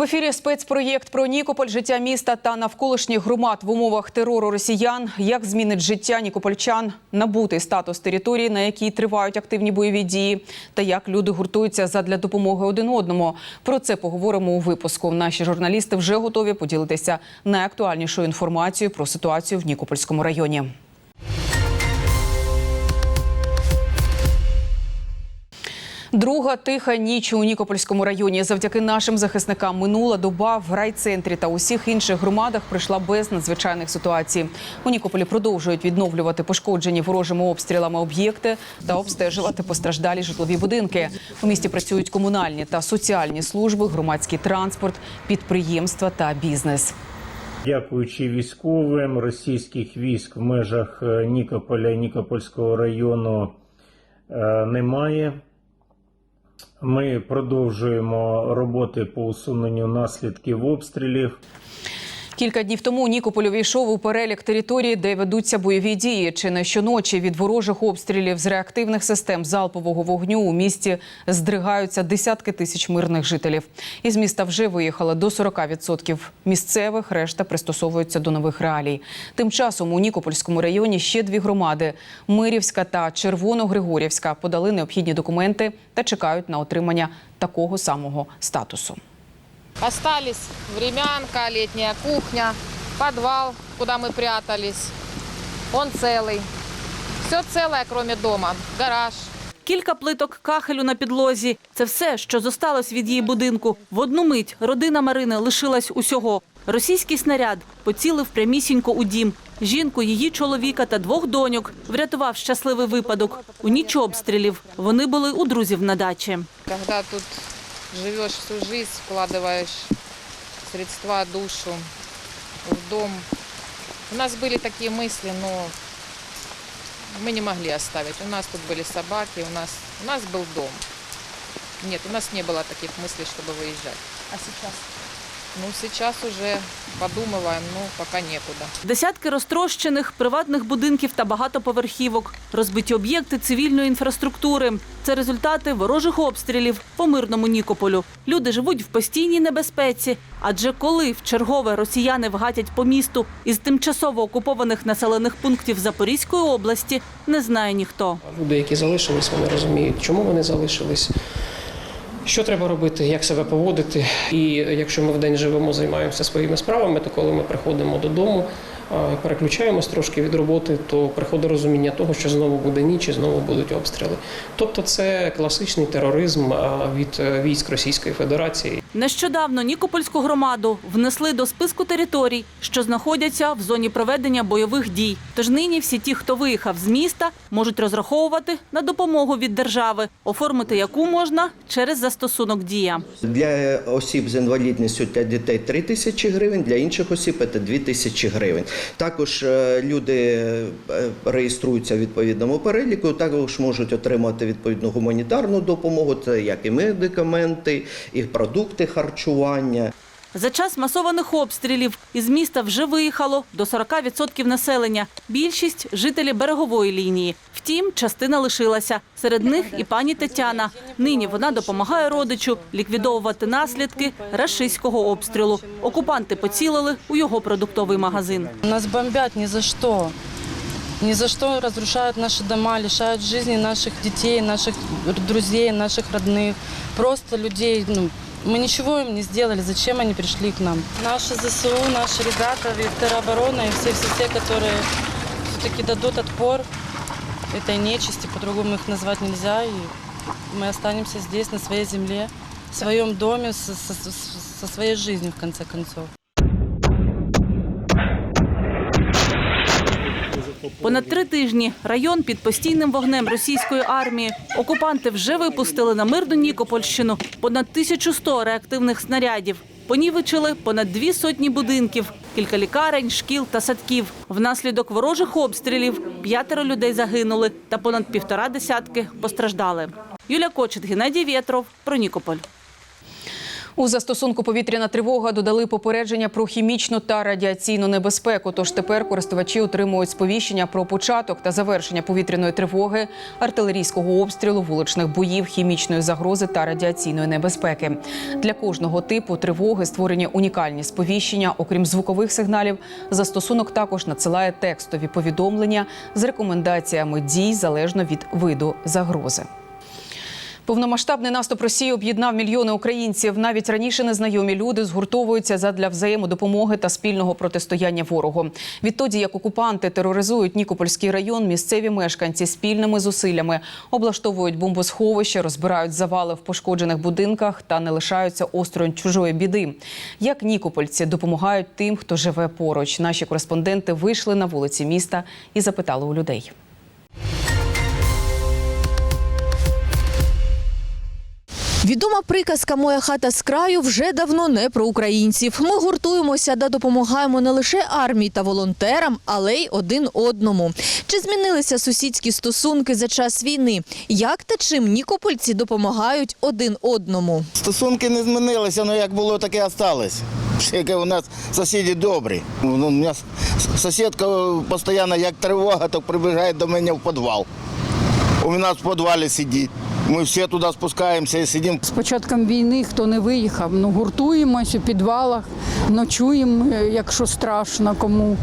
В ефірі спецпроєкт про Нікополь, життя міста та навколишніх громад в умовах терору росіян. Як змінить життя нікопольчан, набути статус території, на якій тривають активні бойові дії, та як люди гуртуються задля допомоги один одному. Про це поговоримо у випуску. Наші журналісти вже готові поділитися найактуальнішою інформацією про ситуацію в Нікопольському районі. Друга тиха ніч у Нікопольському районі. Завдяки нашим захисникам минула доба в райцентрі та усіх інших громадах прийшла без надзвичайних ситуацій. У Нікополі продовжують відновлювати пошкоджені ворожими обстрілами об'єкти та обстежувати постраждалі житлові будинки. У місті працюють комунальні та соціальні служби, громадський транспорт, підприємства та бізнес. Дякуючи військовим російських військ в межах е, Нікополя і Нікопольського району е, немає. Ми продовжуємо роботи по усуненню наслідків обстрілів. Кілька днів тому Нікополь увійшов у перелік територій, де ведуться бойові дії. Чи не щоночі від ворожих обстрілів з реактивних систем залпового вогню у місті здригаються десятки тисяч мирних жителів. Із міста вже виїхало до 40% місцевих. Решта пристосовуються до нових реалій. Тим часом у Нікопольському районі ще дві громади Мирівська та Червоногригорівська подали необхідні документи та чекають на отримання такого самого статусу. Остались времянка, летняя кухня, подвал, куда мы прятались. Он целый. Все целое, кроме дома. Гараж. Кілька плиток кахелю на підлозі. Це все, що зосталось від її будинку. В одну мить родина Марини лишилась усього. Російський снаряд поцілив прямісінько у дім. Жінку, її чоловіка та двох доньок врятував щасливий випадок. У ніч обстрілів вони були у друзів на дачі. Когда тут живешь всю жизнь, вкладываешь средства, душу в дом. У нас были такие мысли, но мы не могли оставить. У нас тут были собаки, у нас, у нас был дом. Нет, у нас не было таких мыслей, чтобы выезжать. А сейчас? Ну, сейчас уже подумываем, ну, пока некуда. Десятки розтрощених приватних будинків та багатоповерхівок, розбиті об'єкти цивільної інфраструктури. Це результати ворожих обстрілів по мирному Нікополю. Люди живуть в постійній небезпеці. Адже коли в чергове росіяни вгатять по місту із тимчасово окупованих населених пунктів Запорізької області, не знає ніхто. Люди, які залишились, вони розуміють, чому вони залишились, що треба робити, як себе поводити. І якщо ми вдень живемо, займаємося своїми справами, то коли ми приходимо додому, переключаємось трошки від роботи, то приходить розуміння того, що знову буде ніч і знову будуть обстріли. Тобто це класичний тероризм від е, військ Російської Федерації. Нещодавно Нікопольську громаду внесли до списку територій, що знаходяться в зоні проведення бойових дій. Тож нині всі ті, хто виїхав з міста, можуть розраховувати на допомогу від держави, оформити яку можна через застосунок дія. Для осіб з інвалідністю для дітей 3 тисячі гривень, для інших осіб це 2 тисячі гривень. Також е, люди е, реєструються в відповідному переліку, також можуть отримати відповідну гуманітарну допомогу, це як і медикаменти, і продукти харчування. За час масованих обстрілів із міста вже виїхало до 40% населення. Більшість – жителі берегової лінії. Втім, частина лишилася. Серед них і пані Тетяна. Нині вона допомагає родичу ліквідовувати наслідки рашистського обстрілу. Окупанти поцілили у його продуктовий магазин. Нас бомбят ни за что. Ни за что разрушают наши дома, лишают жизни наших детей, наших друзей, наших родных. Просто людей, ну, мы ничего им не сделали, зачем они пришли к нам. Наши ЗСУ, наши ребята, и тероборона, и все-все-все, которые все-таки дадут отпор этой нечисти, по-другому их назвать нельзя, и мы останемся здесь, на своей земле, в своем доме, со, со- со- со своей жизнью, в конце концов. Понад три тижні район під постійним вогнем російської армії. Окупанти вже випустили на мирну Нікопольщину понад 1100 реактивних снарядів. Понівечили понад дві сотні будинків, кілька лікарень, шкіл та садків. Внаслідок ворожих обстрілів п'ятеро людей загинули та понад півтора десятки постраждали. Юля Кочет, Геннадій Вєтров про Нікополь. У застосунку повітряна тривога додали попередження про хімічну та радіаційну небезпеку. Тож тепер користувачі отримують сповіщення про початок та завершення повітряної тривоги, артилерійського обстрілу, вуличних боїв, хімічної загрози та радіаційної небезпеки. Для кожного типу тривоги створені унікальні сповіщення. Окрім звукових сигналів, застосунок також надсилає текстові повідомлення з рекомендаціями дій залежно від виду загрози. Повномасштабний наступ Росії об'єднав мільйони українців. Навіть раніше незнайомі люди згуртовуються задля взаємодопомоги та спільного протистояння ворогу. Відтоді, як окупанти тероризують Нікопольський район, місцеві мешканці спільними зусиллями облаштовують бомбосховища, розбирають завали в пошкоджених будинках та не лишаються осторонь чужої біди. Як нікопольці допомагають тим, хто живе поруч. Наші кореспонденти вийшли на вулиці міста і запитали у людей. Відома приказка Моя хата з краю вже давно не про українців. Ми гуртуємося та допомагаємо не лише армії та волонтерам, але й один одному. Чи змінилися сусідські стосунки за час війни? Як та чим нікопольці допомагають один одному? Стосунки не змінилися, але як було, так і осталось. Яке у нас сусіди добрі. Ну, У нас сусідка постійно як тривога, так прибігає до мене в підвал. У нас в підвалі сидить. Ми всі туди спускаємося і сидимо. З початком війни хто не виїхав, ну гуртуємось у підвалах, ночуємо, е, якщо страшно кому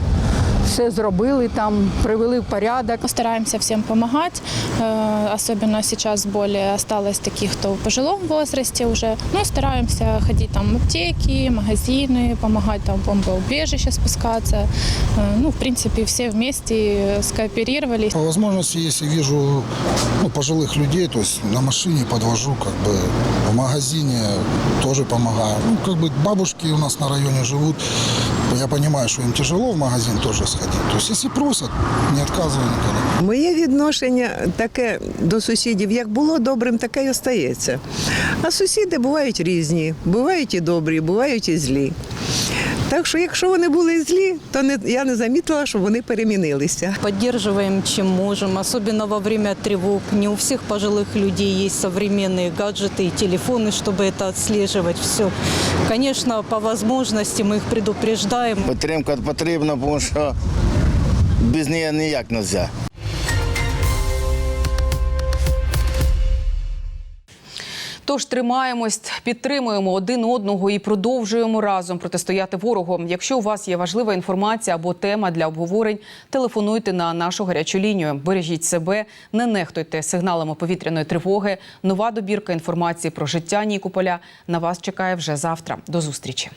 Все зробили там, привели в порядок. Стараемся всем помогать, э, особенно сейчас более осталось таких, кто в пожилом возрасте уже. Ну, стараемся ходить там в аптеки, магазины, помогать там в бомбоубежище спускаться. Э, Ну, в принципе, все вместе скооперировались. По возможности, если вижу ну, пожилых людей, то есть на машине подвожу, как бы в магазине тоже помогаю. Ну, как бы бабушки у нас на районе живут, я понимаю, що їм тяжело в магазин теж сходити. То якщо просять, не отказываю ніколи. Моє відношення таке до сусідів, як було добрим, таке й остається. А сусіди бувають різні, бувають і добрі, бувають і злі. Так що, якщо вони були злі, то не, я не замітила, що вони перемінилися. Поддерживаем, чем можем, особенно во время тревог. Не у всех пожилых людей есть современные гаджеты и телефоны, чтобы это отслеживать все. Конечно, по возможности мы их предупреждаем. Підтримка потрібна, тому що без неї ніяк не можна. Тож тримаємось, підтримуємо один одного і продовжуємо разом протистояти ворогу. Якщо у вас є важлива інформація або тема для обговорень, телефонуйте на нашу гарячу лінію. Бережіть себе, не нехтуйте сигналами повітряної тривоги. Нова добірка інформації про життя Нікополя на вас чекає вже завтра. До зустрічі.